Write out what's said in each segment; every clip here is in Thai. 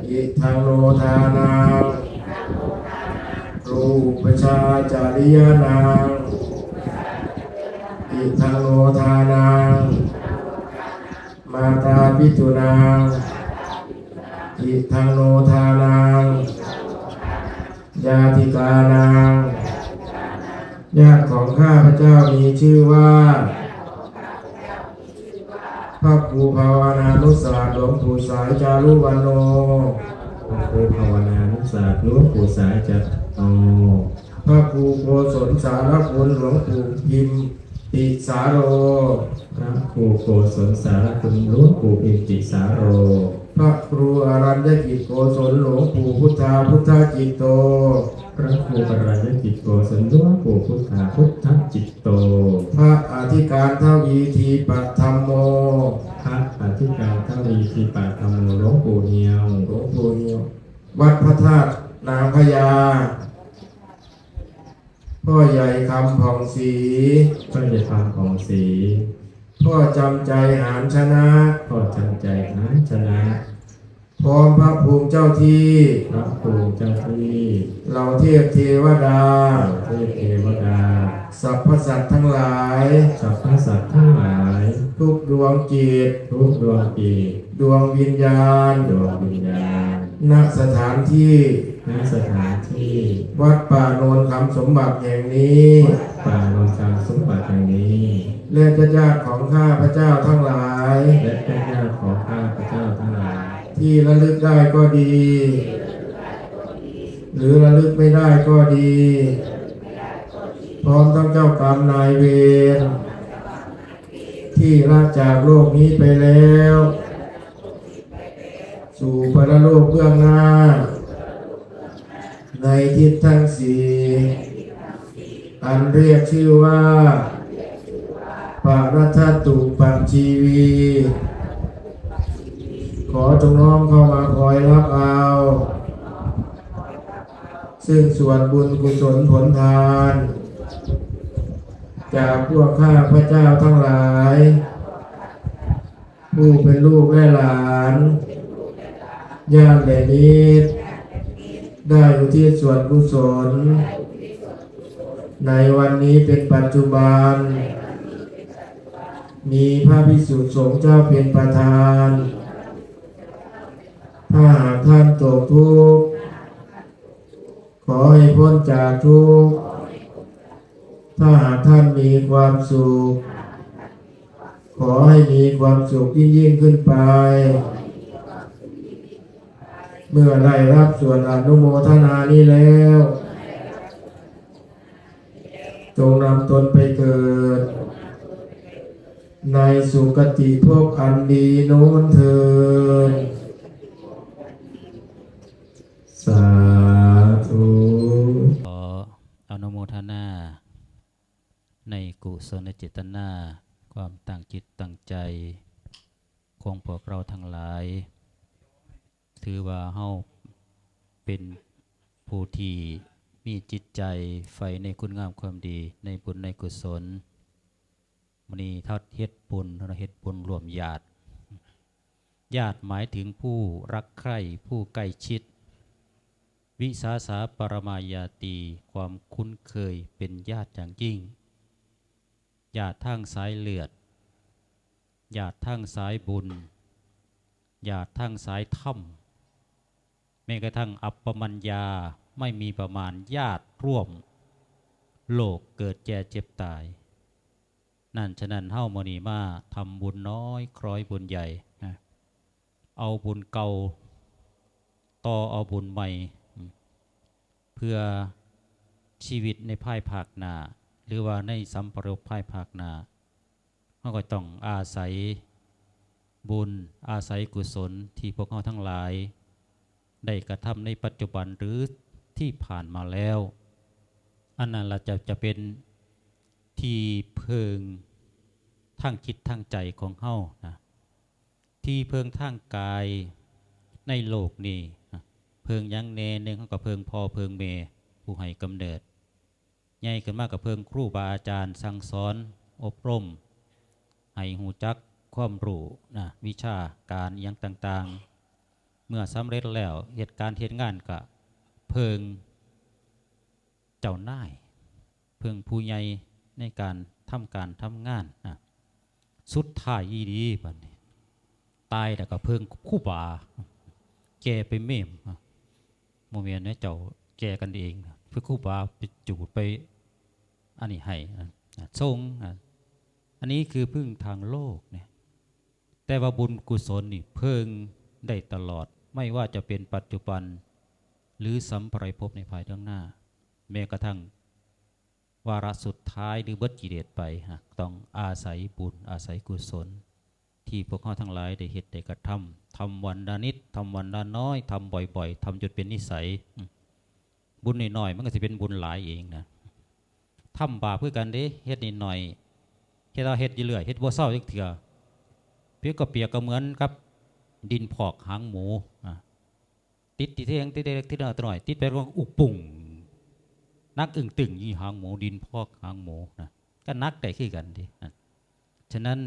อิทังโนทานังรูปชาจาริยานังอิทังโนทานังมาตาปิตุนังอิทังโนทานังญาติกานังญาติของข้าพเจ้ามีชื่อว่า พระครูภาวนานุสาสตร์หลวงปู่สายจารุวันโนพระครูภาวนานุศาสตร์หลวงปู่สายจัดโตพระครูโกศลสารคุณหลวงปู่พิมติสาโร พระครูโกศลสารคุณหลวงปู่อิติสาโร พระครูอรัญญกิจโกศลหลวงปู่พุทธาพุทธจิตโต พระครูปรายกิจโกศลหลวงปู่พุทธาพุทธจิตโต พระอธิการทวีทีปัตธรรมโม พระอธิการทวีทีปาธรรมโมหลวงปู่เนียวหลวงปู่เนียว วัดพระธาตุนางพญาพ่อใหญ่คำผ่องศรีพระเดชพรของศรีพ่อจำใจหารชนะ พ่อจันใจนะชนะ พร้อมพระภูมิเจ้าที่ พระครูเจ้าที่เหล่าเทพเทวดา เทพเทวดาสรรพสัตว์ทั้งหลาย สัพพสัตว์ทั้งหลาย ทุกดวงจิต ทุกดวงจิต ดวงวิญญาณ ดวงวิญญาณ ณ สถานที่ ณ สถานที่ วัดป่าโนนคำสมบัติแห่งนี้ป่าโนนทางสมบัติแห่งนี้ และญาติของข้าพระเจ้าทั้งหลาย ที่ระลึกได้ก็ดี หรือระลึกไม่ได้ก็ดี พร้อมทั้งเจ้ากรรมนายเวรที่ลาจากโลกนี้ไปแล้ว สู่ปรโลกเบื้องหน้า ในทิศทั้งสี่อันเรียกชื่อว่าปารัตตุปัจจีวี ขอจงน้อมเข้ามาคอยรับเอา ซึ่งส่วนบุญกุศลผลทาน จากพวกข้าพระเจ้าทั้งหลาย ผู้เป็นลูกและหลานญาติและมิตรได้อุทิศส่วนกุศล ในวันนี้เป็นปัจจุบัน มีพระพิสุทธิ์สงฆ์เจ้าเป็นประธาน ถ้าหากท่านตกทุกข์ขอให้พ้นจากทุกข์ถ้าหากท่านมีความสุข ขอให้มีความสุขยิ่งยิ่งขึ้นไป เมื่อได้รับส่วนอนุโมทนานี้แล้ว จงนำตนไปเกิด ในสุคติภพอันดีโน้นเถิด สาธุขออนุโมทนา ในกุศลเจตนา ความตั้งจิตตั้งใจ ของพวกเราทั้งหลาย ถือว่าเฮาเป็นผู้ที่มีจิตใจใฝ่ในคุณงามความดีในบุญในกุศลมณีเท่าเฮ็ดบุญเราเฮ็ดบุญรวมญาติ ญาติหมายถึงผู้รักใคร่ผู้ใกล้ชิด วิสาสาปรมายาตีความคุ้นเคยเป็นญาติอย่างยิ่ง ญาติทางสายเลือด ญาติทางสายบุญ ญาติทางสายถ้ำแม้กระทั่งอัปปมัญญาไม่มีประมาณญาติร่วม โลกเกิดแก่เจ็บตาย นั่นฉะนั้นเฮ้ามณีมาทำบุญน้อยคร้อยบุญใหญ่ เอาบุญเก่าต่อเอาบุญใหม่ เพื่อชีวิตในภายภาคหน้าหรือว่าในสัมปรายภายภาคหน้าเราก็ต้องอาศัยบุญอาศัยกุศลที่พวกเราทั้งหลาย ได้กระทำในปัจจุบันหรือที่ผ่านมาแล้ว อันนั้นเราจะจะเป็นที่เพิงทางคิดทางใจของเฮานะที่เพิงทางกายในโลกนี้นะ เพิงยังเนหนึ่งเขาก็เพิงพ่อเพิงเมผู้ให้กำเนิดใหญ่ขึ้นมากกับเพิงครูบาอาจารย์สั่งสอน อบรม ให้หูจักความรู้นะวิชาการยังต่างๆ เมื่อสำเร็จแล้วเหตุการณ์เหตุงานก็เพิงเจ้าหน้าย เพิงผู้ใหญ่ในการทำการทำงานนะสุดท้ายอีดีบัดนี้ตายแต่ก็เพิงคู่บาแกไปเมมอะ โมเมนเนี่ยเจ้าแก่กันเอง เพื่อคู่บาไปจูดไปอันนี้ให้ทรงอันนี้คือพึ่งทางโลกเนี่ยแต่ว่าบุญกุศลนี่เพิ่งได้ตลอด ไม่ว่าจะเป็นปัจจุบัน หรือสัมปรายภพในภายข้างหน้า แม้กระทั่งวาระสุดท้ายหรือเบิดกิเลสไปฮะต้องอาศัยบุญอาศัยกุศล ที่พวกเขาทั้งหลายได้เหตุได้กระทำ ทำวันละนิดทำวันละน้อยทำบ่อย ๆทำจนเป็นนิสัย บุญน้อยๆมันก็จะเป็นบุญหลายเองนะทำบาปเพื่อกันเด้เฮ็ดนิดหน่อยเฮ็ดเอาเฮ็ดอยู่เรื่อยเฮ็ดบ่เศร้าจักเถื่อเปียกก็เปียกก็เหมือนกับ ดินพอกหางหมูติดติดเทียงติดเล็กติดน้อยติดหน่อยติดไปว่าอุปุ่งนักอึ่งตึงยี่หางหมูดินพอกหางหมูนะก็นักได้ขี้กันดิฉะนั้น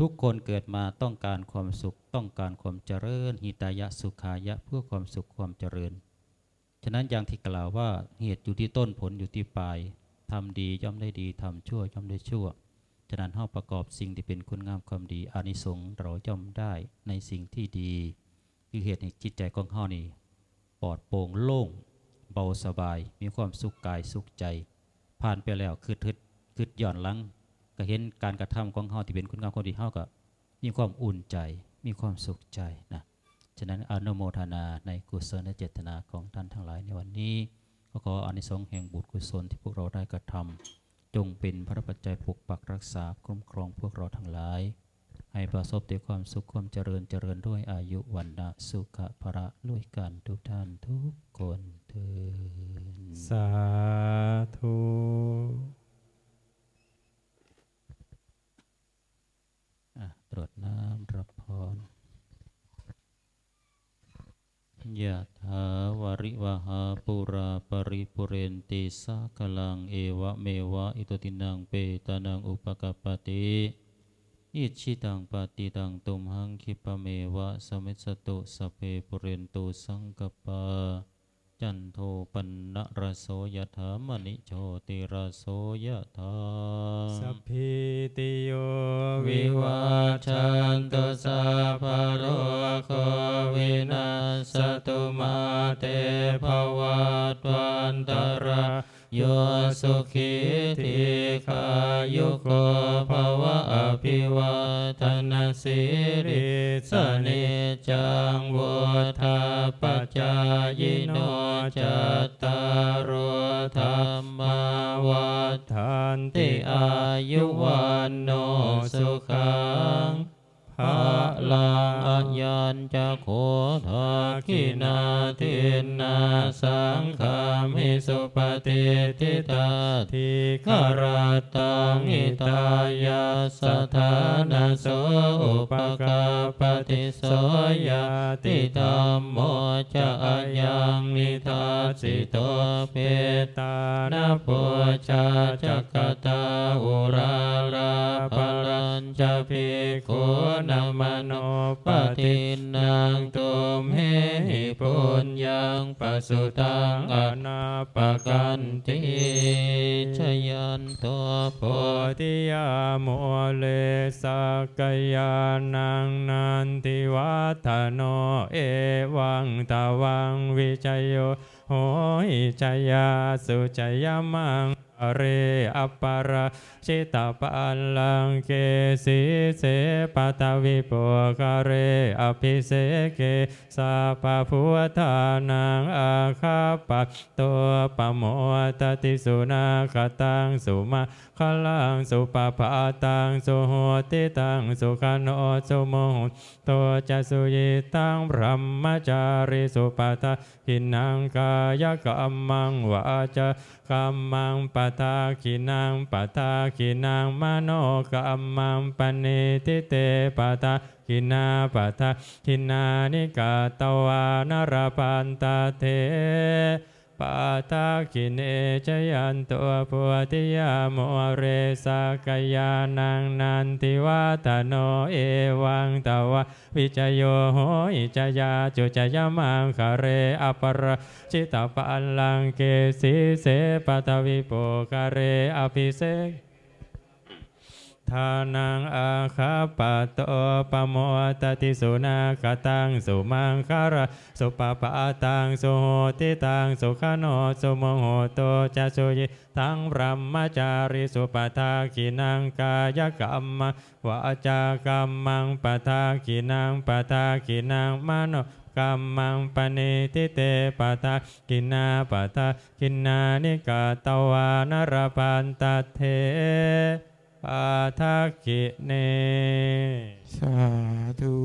ทุกคนเกิดมาต้องการความสุขต้องการความเจริญ หิตายะสุขายะเพื่อความสุขความเจริญ ฉะนั้นอย่างที่กล่าวว่าเหตุอยู่ที่ต้นผลอยู่ที่ปลายทำดีย่อมได้ดีทำชั่วย่อมได้ชั่ว ฉะนั้นเฮาประกอบสิ่งที่เป็นคุณงามความดีอานิสงส์เราย่อมได้ในสิ่งที่ดี คือเหตุในจิตใจของเฮานี่ปลอดโปร่งโล่ง เบาสบาย มีความสุขกายสุขใจ ผ่านไปแล้วคือทึดคือย้อนลัง ก็เห็นการกระทำของเฮาที่เป็นคุณงามความดีเฮาก็มีความอุ่นใจ มีความสุขใจนะฉะนั้นอนุโมทนาในกุศลและเจตนาของท่านทั้งหลายในวันนี้ก็ขออานิสงส์แห่งบุญกุศลที่พวกเราได้กระทำจงเป็นพระปัจจัยปกปักรักษาคุ้มครองพวกเราทั้งหลาย ให้ประสบแต่ความสุขความเจริญเจริญด้วยอายุวันนะสุขะพระลุยกันทุกท่านทุกคนเถิดสาธุ อะตรวจน้ำรับพร ยะถาวาริวหาปุราปริปุเรนติสากลังเอวะเมวะอิโตตินังเปตานังอุปกปติอิชิตังปฏิตังตุมหังคิปะเมวะสมิสตุสเพปุเรนตุสังกปา จันโทปันนะระโสยถามณิโชติระโสยถาสัพพิติโยวิวัชชันตุสัพพโรโควินาสตุมาเตภวัตวันตระ โยสุขีทีขายุโกภวะอภิวาทนาสิริสเนจังวุธาปจายโนจัตตารโอธรรมวัฏทานติอายุวันโนสุขังภาลังอัญญัญจะโคทาคินาทินนาสัง สุปฏิทิตาทิขารตังอิตายาสถานโสอุปกาปฏิโสยาติธรรมโมจะอายังนิทัสสิโตเพตานาโพชาจักกตาอุราราปรัญจะภิกขุนามโนปฏินังตุมเหหิปุญญังปสุตังอนาปกันติชยันตัวโพโพธิยาโมเลสกยานังนันติวัฒโนเอวังตาวังวิจัยโยโหหิจยาสุจยมัง เรอปปาราชิตาปัลลังเกสิเสปตาวิปกเรอภิเสเกสัพพุทานังอาคาปะตัวปโมตติสุนาคตังสุมาขลังสุปปาตังสุโหติตังสุขโนสุโมหโตจะสุยิตังพรหมจาริสุปทาหินังกายกรรมังวาจากัมมังปทาขินังปทาขินังมโนกัมมังปณิทิเตปทาขินาปทาขินานิกาตวานรพันตเท ปาตาคินเอจยันตัวพุติยาโมเรสกยานังนันทิวัตโนเอวังตวะวิจโยโหอิจยาจุจยมังคเรอปรชิตาปัลลังเกสีเสปตวิโปคเรอภิเสก ทานังอาคาปะโตปโมตติสุนาคตังสุมังคาระสุปปะตังสุโหติตังสุขโนสุโมโหโตจะสุยทั้งพรหมจาริสุปทากินังกายกรรมวาจากรรมังปทากินังปทากินังมโนกรรมังปณิทิเตปทากินาปทากินานิกาตวานรพันตเท ปาทักขิเน สาธุ